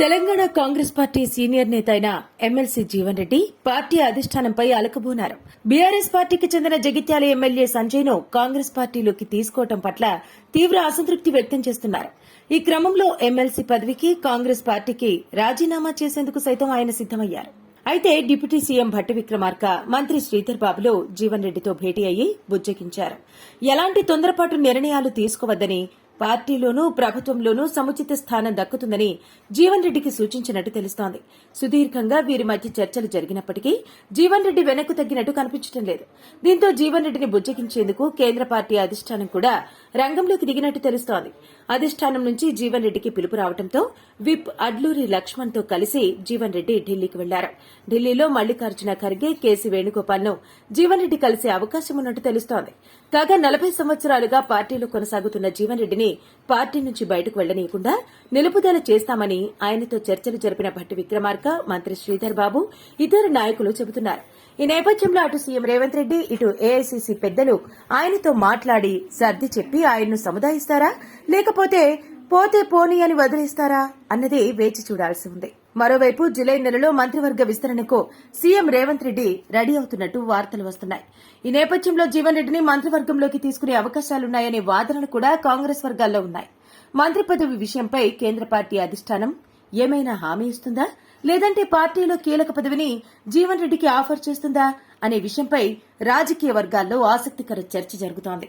Telangana Congress party senior నేత అయిన MLC Jeevan Reddy party అధిష్టానంపై అలకబోనారు. బీఆర్ఎస్ పార్టీకి చెందిన జగిత్యాల ఎమ్మెల్యే సంజయ్ను కాంగ్రెస్ పార్టీలోకి తీసుకోవడం పట్ల తీవ్ర అసంతృప్తి వ్యక్తం చేస్తున్నారు. ఈ క్రమంలో ఎమ్మెల్సీ పదవికి కాంగ్రెస్ పార్టీకి రాజీనామా చేసేందుకు సైతం ఆయన సిద్దమయ్యారు అయితే డిప్యూటీ సీఎం భట్టి విక్రమార్క మంత్రి శ్రీధర్ బాబులు జీవన్ రెడ్డితో భేటీ అయ్యి బుజ్జగించారు. ఎలాంటి తొందరపాటు నిర్ణయాలు తీసుకోవద్దని పార్టీలోనూ ప్రభుత్వంలోనూ సముచిత స్థానం దక్కుతుందని జీవన్ రెడ్డికి సూచించినట్టు తెలుస్తోంది. సుదీర్ఘంగా వీరి మధ్య చర్చలు జరిగినప్పటికీ జీవన్ రెడ్డి వెనక్కు తగ్గినట్టు కనిపించడం లేదు. దీంతో జీవన్ రెడ్డిని బుజ్జగించేందుకు కేంద్ర పార్టీ అధిష్టానం కూడా రంగంలోకి దిగినట్టు తెలుస్తోంది. అధిష్టానం నుంచి జీవన్ రెడ్డికి పిలుపు రావడంతో విప్ అడ్లూరి లక్ష్మణ్తో కలిసి జీవన్ రెడ్డి ఢిల్లీకి వెళ్ళారు. ఢిల్లీలో మల్లికార్జున ఖర్గే కేసీ వేణుగోపాల్ను జీవన్ రెడ్డి కలిసే అవకాశం ఉన్నట్టు తెలుస్తోంది. కాగా నలభై సంవత్సరాలుగా పార్టీలో కొనసాగుతున్న జీవన్ రెడ్డిని పార్టీ నుంచి బయటకు వెళ్ళనీయకుండా నిలుపుదల చేస్తామని ఆయనతో చర్చలు జరిపిన భట్టి విక్రమార్క మంత్రి శ్రీధర్ బాబు ఇతర నాయకులు చెబుతున్నారు. ఈ నేపథ్యంలో అటు సీఎం రేవంత్ రెడ్డి ఇటు ఏఐసీసీ పెద్దలు ఆయనతో మాట్లాడి సర్ది చెప్పి ఆయన్ను సముదాయిస్తారా? లేకపోతే పోతే పోనీ అని వదిలేస్తారా? అన్నది వేచి చూడాల్సి ఉంది. మరోవైపు జులై నెలలో మంత్రివర్గ విస్తరణకు సీఎం రేవంత్ రెడ్డి రెడీ అవుతున్నట్టు వార్తలు వస్తున్నాయి. ఈ నేపథ్యంలో జీవన్ రెడ్డిని మంత్రివర్గంలోకి తీసుకునే అవకాశాలున్నాయనే వాదనలు కూడా కాంగ్రెస్ వర్గాల్లో ఉన్నాయి. మంత్రి పదవి విషయంపై కేంద్ర పార్టీ అధిష్టానం ఏమైనా హామీ ఇస్తుందా? లేదంటే పార్టీలో కీలక పదవిని జీవన్ రెడ్డికి ఆఫర్ చేస్తుందా? అనే విషయంపై రాజకీయ వర్గాల్లో ఆసక్తికర చర్చ జరుగుతోంది.